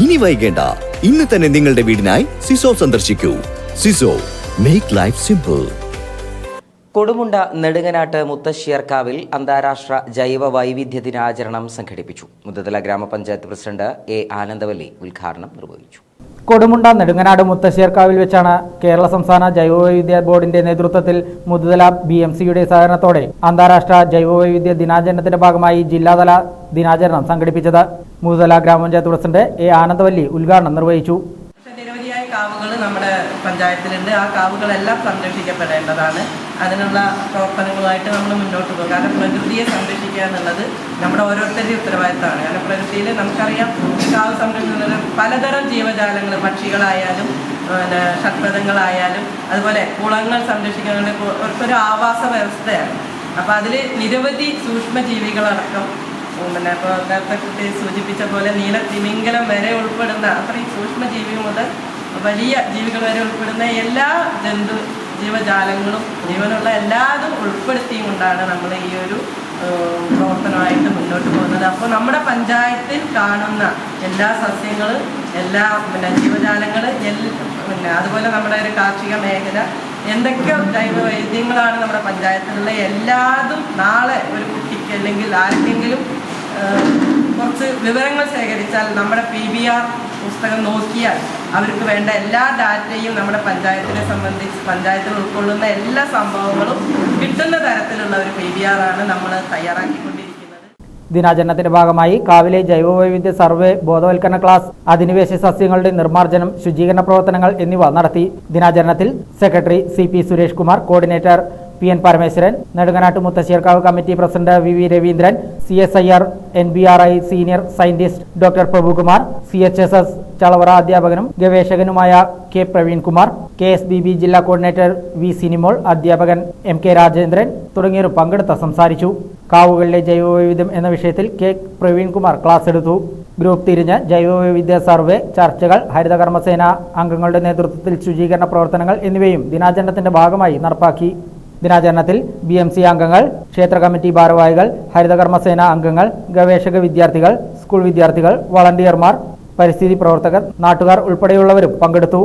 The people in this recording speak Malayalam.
ഇനി വൈകേണ്ട. ഇന്ന് തന്നെ നിങ്ങളുടെ വീടിനായി സിസോ സന്ദർശിക്കൂ. സിസോ make life simple Kodumunda Nedunganad മുത്തശ്ശിയർക്കാവിൽ അന്താരാഷ്ട്ര ജൈവ വൈവിധ്യ ദിനാചരണം സംഘടിപ്പിച്ചു. മുതതല ഗ്രാമപഞ്ചായത്ത് പ്രസിഡന്റ് എ ആനന്ദവല്ലി ഉദ്ഘാടനം നിർവഹിച്ചു. കൊടുമുണ്ട നെടുങ്ങനാട് മുത്തശ്ശേർക്കാവിൽ വെച്ചാണ് കേരള സംസ്ഥാന ജൈവവൈവിധ്യ ബോർഡിന്റെ നേതൃത്വത്തിൽ മുതുതല ബി എം സിയുടെ സഹകരണത്തോടെ അന്താരാഷ്ട്ര ജൈവവൈവിധ്യ ദിനാചരണത്തിന്റെ ഭാഗമായി ജില്ലാതല ദിനാചരണം സംഘടിപ്പിച്ചത്. മുതുതല ഗ്രാമപഞ്ചായത്ത് പ്രസിഡന്റ് എ ആനന്ദവല്ലി ഉദ്ഘാടനം നിർവഹിച്ചു. നിരവധിയായ കാവുകൾ നമ്മുടെ പഞ്ചായത്തിലുണ്ട്. ആ കാവുകളെല്ലാം സംരക്ഷിക്കപ്പെടേണ്ടതാണ്. അതിനുള്ള പ്രവർത്തനങ്ങളുമായിട്ട് നമ്മൾ മുന്നോട്ട് പോകും. കാരണം പ്രകൃതിയെ സംരക്ഷിക്കുക എന്നുള്ളത് നമ്മുടെ ഓരോരുത്തരുടെയും ഉത്തരവാദിത്തമാണ്. കാരണം പ്രകൃതിയിൽ നമുക്കറിയാം കാവ് സംരക്ഷിക്കുന്നത് പലതരം ജീവജാലങ്ങൾ പക്ഷികളായാലും പിന്നെ ഷഡ്പഥങ്ങളായാലും അതുപോലെ കുളങ്ങൾ സംരക്ഷിക്കുന്നത് ഒരു ആവാസ വ്യവസ്ഥയാണ്. അപ്പോൾ അതിൽ നിരവധി സൂക്ഷ്മജീവികളടക്കം പിന്നെ ഇപ്പോൾ നേരത്തെ കുട്ടി സൂചിപ്പിച്ച പോലെ നീല തിമിംഗലം വരെ ഉൾപ്പെടുന്ന അത്രയും സൂക്ഷ്മജീവി മുതൽ വലിയ ജീവികൾ വരെ ഉൾപ്പെടുന്ന എല്ലാ ജന്തു ജീവജാലങ്ങളും ജീവനുള്ള എല്ലാതും ഉൾപ്പെടുത്തിയും കൊണ്ടാണ് നമ്മൾ ഈ ഒരു പ്രവർത്തനമായിട്ട് മുന്നോട്ട് പോകുന്നത്. അപ്പോൾ നമ്മുടെ പഞ്ചായത്തിൽ കാണുന്ന എല്ലാ സസ്യങ്ങൾ എല്ലാ പിന്നെ ജീവജാലങ്ങൾ പിന്നെ അതുപോലെ നമ്മുടെ ഒരു കാർഷിക മേഖല എന്തൊക്കെ ജൈവ വൈദ്യങ്ങളാണ് നമ്മുടെ പഞ്ചായത്തിലുള്ള എല്ലാതും നാളെ ഒരു കുട്ടിക്ക് അല്ലെങ്കിൽ ആർക്കെങ്കിലും കുറച്ച് വിവരങ്ങൾ ശേഖരിച്ചാൽ നമ്മുടെ പി ബി ആർ പുസ്തകം നോക്കിയാൽ അവർക്ക് വേണ്ട എല്ലാ ഡാറ്റയും നമ്മുടെ പഞ്ചായത്തിനെ സംബന്ധിച്ച് പഞ്ചായത്തിൽ ഉൾക്കൊള്ളുന്ന എല്ലാ സംഭവങ്ങളും കിട്ടുന്ന തരത്തിലുള്ള ഒരു പി ആണ് നമ്മൾ തയ്യാറാക്കിക്കൊണ്ടിരിക്കുന്നത്. ദിനാചരണത്തിന്റെ ഭാഗമായി കാവിലെ ജൈവവൈവിധ്യ സർവേ ബോധവൽക്കരണ ക്ലാസ് അധിനിവേശ സസ്യങ്ങളുടെ നിർമ്മാർജനം ശുചീകരണ പ്രവർത്തനങ്ങൾ എന്നിവ നടത്തി. ദിനാചരണത്തിൽ secretary C Suresh Kumar coordinator P N Parameswaran Nedunganad Muthasserkavu committee president V V Raveendran C S I R N B R I senior scientist doctor Prabhukumar C H S S Chalavara അധ്യാപകനും ഗവേഷകനുമായ K Praveenkumar K S B B ജില്ലാ കോർഡിനേറ്റർ വി സിനിമോൾ അധ്യാപകൻ എം കെ രാജേന്ദ്രൻ തുടങ്ങിയവർ പങ്കെടുത്ത് സംസാരിച്ചു. കാവുകളിലെ ജൈവവൈവിധ്യം എന്ന വിഷയത്തിൽ കെ പ്രവീൺകുമാർ ക്ലാസ് എടുത്തു. ഗ്രൂപ്പ് തിരിഞ്ഞ് ജൈവവൈവിധ്യ സർവേ ചർച്ചകൾ ഹരിതകർമ്മസേന അംഗങ്ങളുടെ നേതൃത്വത്തിൽ ശുചീകരണ പ്രവർത്തനങ്ങൾ എന്നിവയും ദിനാചരണത്തിന്റെ ഭാഗമായി നടപ്പാക്കി. ദിനാചരണത്തിൽ ബി എം സി അംഗങ്ങൾ ക്ഷേത്ര കമ്മിറ്റി ഭാരവാഹികൾ ഹരിതകർമ്മസേന അംഗങ്ങൾ ഗവേഷക വിദ്യാർത്ഥികൾ സ്കൂൾ വിദ്യാർത്ഥികൾ വളണ്ടിയർമാർ പരിസ്ഥിതി പ്രവർത്തകർ നാട്ടുകാർ ഉൾപ്പെടെയുള്ളവരും പങ്കെടുത്തു.